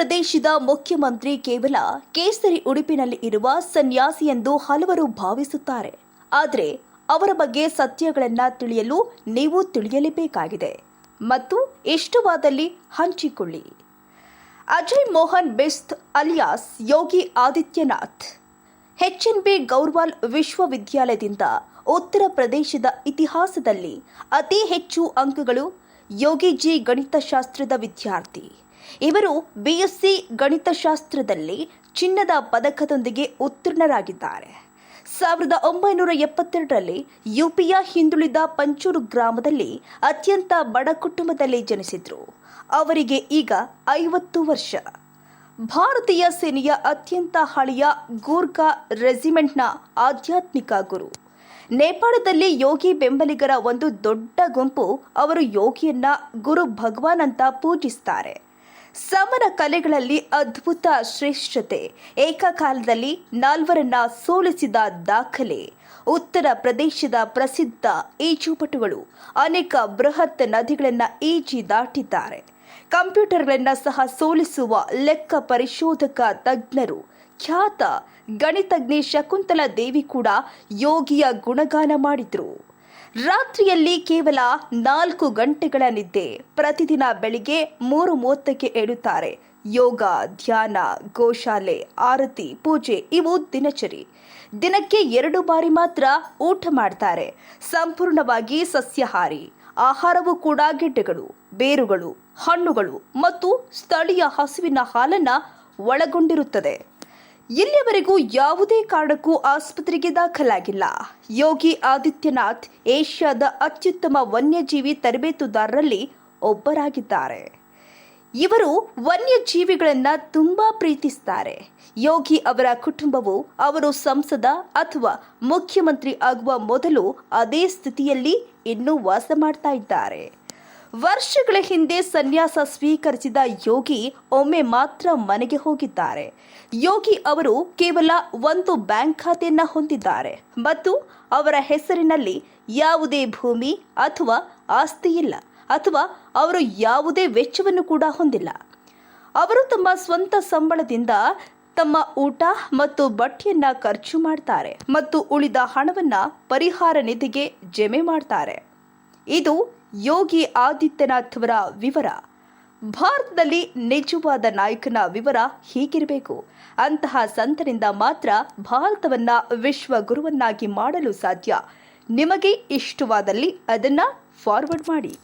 ಪ್ರದೇಶದ ಮುಖ್ಯಮಂತ್ರಿ ಕೇವಲ ಕೇಸರಿ ಉಡುಪಿನಲ್ಲಿ ಇರುವ ಸನ್ಯಾಸಿ ಎಂದು ಹಲವರು ಭಾವಿಸುತ್ತಾರೆ. ಆದರೆ ಅವರ ಬಗ್ಗೆ ಸತ್ಯಗಳನ್ನು ತಿಳಿಯಲು ನೀವು ತಿಳಿಯಲೇಬೇಕಾಗಿದೆ. ಮತ್ತು ಇಷ್ಟವಾದಲ್ಲಿ ಹಂಚಿಕೊಳ್ಳಿ. Ajay Mohan Bisht alias Yogi Adityanath, H N B Garhwal ವಿಶ್ವವಿದ್ಯಾಲಯದಿಂದ ಉತ್ತರ ಪ್ರದೇಶದ ಇತಿಹಾಸದಲ್ಲಿ ಅತಿ ಹೆಚ್ಚು ಅಂಕಗಳು ಯೋಗಿಜಿ ಗಣಿತಶಾಸ್ತ್ರದ ವಿದ್ಯಾರ್ಥಿ. ಇವರು ಬಿಎಸ್ಸಿ ಗಣಿತಶಾಸ್ತ್ರದಲ್ಲಿ ಚಿನ್ನದ ಪದಕದೊಂದಿಗೆ ಉತ್ತೀರ್ಣರಾಗಿದ್ದಾರೆ. ಸಾವಿರದ ಒಂಬೈನೂರ ಎಪ್ಪತ್ತೆರಡರಲ್ಲಿ ಯುಪಿಯ ಹಿಂದುಳಿದ ಪಂಚೂರು ಗ್ರಾಮದಲ್ಲಿ ಅತ್ಯಂತ ಬಡ ಕುಟುಂಬದಲ್ಲಿ ಜನಿಸಿದ್ರು. ಅವರಿಗೆ ಈಗ ಐವತ್ತು ವರ್ಷ. ಭಾರತೀಯ ಸೇನೆಯ ಅತ್ಯಂತ ಹಳೆಯ ಗೂರ್ಖಾ ರೆಜಿಮೆಂಟ್ನ ಆಧ್ಯಾತ್ಮಿಕ ಗುರು. ನೇಪಾಳದಲ್ಲಿ ಯೋಗಿ ಬೆಂಬಲಿಗರ ಒಂದು ದೊಡ್ಡ ಗುಂಪು ಅವರು ಯೋಗಿಯನ್ನ ಗುರು ಭಗವಾನ್ ಅಂತ ಪೂಜಿಸ್ತಾರೆ. ಸಮರ ಕಲೆಗಳಲ್ಲಿ ಅದ್ಭುತ ಶ್ರೇಷ್ಠತೆ. ಏಕಕಾಲದಲ್ಲಿ ನಾಲ್ವರನ್ನ ಸೋಲಿಸಿದ ದಾಖಲೆ. ಉತ್ತರ ಪ್ರದೇಶದ ಪ್ರಸಿದ್ಧ ಈಜುಪಟುಗಳು ಅನೇಕ ಬೃಹತ್ ನದಿಗಳನ್ನು ಈಜಿ ದಾಟಿದ್ದಾರೆ. ಕಂಪ್ಯೂಟರ್ಗಳನ್ನ ಸಹ ಸೋಲಿಸುವ ಲೆಕ್ಕ ಪರಿಶೋಧಕ ತಜ್ಞರು. ಖ್ಯಾತ ಗಣಿತಜ್ಞೆ ಶಕುಂತಲಾ ದೇವಿ ಕೂಡ ಯೋಗಿಯ ಗುಣಗಾನ ಮಾಡಿದ್ರು. ರಾತ್ರಿಯಲ್ಲಿ ಕೇವಲ ನಾಲ್ಕು ಗಂಟೆಗಳ ನಿದ್ದೆ. ಪ್ರತಿದಿನ ಬೆಳಿಗ್ಗೆ ಮೂರು ಮೂವತ್ತಕ್ಕೆ ಏಳುತ್ತಾರೆ ಯೋಗ, ಧ್ಯಾನ, ಗೋಶಾಲೆ, ಆರತಿ, ಪೂಜೆ ಇವು ದಿನಚರಿ. ದಿನಕ್ಕೆ ಎರಡು ಬಾರಿ ಮಾತ್ರ ಊಟ ಮಾಡ್ತಾರೆ. ಸಂಪೂರ್ಣವಾಗಿ ಸಸ್ಯಾಹಾರಿ. ಆಹಾರವು ಕೂಡ ಗೆಡ್ಡೆಗಳು, ಬೇರುಗಳು, ಹಣ್ಣುಗಳು ಮತ್ತು ಸ್ಥಳೀಯ ಹಸುವಿನ ಹಾಲನ್ನು ಒಳಗೊಂಡಿರುತ್ತದೆ. ಇಲ್ಲಿಯವರೆಗೂ ಯಾವುದೇ ಕಾರಣಕ್ಕೂ ಆಸ್ಪತ್ರೆಗೆ ದಾಖಲಾಗಿಲ್ಲ. ಯೋಗಿ ಆದಿತ್ಯನಾಥ್ ಏಷ್ಯಾದ ಅತ್ಯುತ್ತಮ ವನ್ಯಜೀವಿ ತರಬೇತುದಾರರಲ್ಲಿ ಒಬ್ಬರಾಗಿದ್ದಾರೆ. ಇವರು ವನ್ಯಜೀವಿಗಳನ್ನ ತುಂಬಾ ಪ್ರೀತಿಸ್ತಾರೆ. ಯೋಗಿ ಅವರ ಕುಟುಂಬವು ಅವರು ಸಂಸದ ಅಥವಾ ಮುಖ್ಯಮಂತ್ರಿ ಆಗುವ ಮೊದಲು ಅದೇ ಸ್ಥಿತಿಯಲ್ಲಿ ಇನ್ನೂ ವಾಸ ಮಾಡ್ತಾ ವರ್ಷಗಳ ಹಿಂದೆ ಸನ್ಯಾಸ ಸ್ವೀಕರಿಸಿದ ಯೋಗಿ ಒಮ್ಮೆ ಮಾತ್ರ ಮನೆಗೆ ಹೋಗಿದ್ದಾರೆ. ಯೋಗಿ ಅವರು ಕೇವಲ ಒಂದು ಬ್ಯಾಂಕ್ ಖಾತೆಯನ್ನು ಹೊಂದಿದ್ದಾರೆ. ಮತ್ತು ಅವರ ಹೆಸರಿನಲ್ಲಿ ಯಾವುದೇ ಭೂಮಿ ಅಥವಾ ಆಸ್ತಿ ಇಲ್ಲ ಅಥವಾ ಅವರು ಯಾವುದೇ ವೆಚ್ಚವನ್ನು ಕೂಡ ಹೊಂದಿಲ್ಲ. ಅವರು ತಮ್ಮ ಸ್ವಂತ ಸಂಬಳದಿಂದ ತಮ್ಮ ಊಟ ಮತ್ತು ಬಟ್ಟೆಯನ್ನ ಖರ್ಚು ಮಾಡ್ತಾರೆ ಮತ್ತು ಉಳಿದ ಹಣವನ್ನ ಪರಿಹಾರ ನಿಧಿಗೆ ಜಮೆ ಮಾಡ್ತಾರೆ. ಇದು ಯೋಗಿ ಆದಿತ್ಯನಾಥ್ ಅವರ ವಿವರ. ಭಾರತದಲ್ಲಿ ನಿಜವಾದ ನಾಯಕನ ವಿವರ ಹೀಗಿರಬೇಕು. ಅಂತಹ ಸಂತನಿಂದ ಮಾತ್ರ ಭಾರತವನ್ನ ವಿಶ್ವ ಗುರುವನ್ನಾಗಿ ಮಾಡಲು ಸಾಧ್ಯ. ನಿಮಗೆ ಇಷ್ಟವಾದಲ್ಲಿ ಅದನ್ನ ಫಾರ್ವರ್ಡ್ ಮಾಡಿ.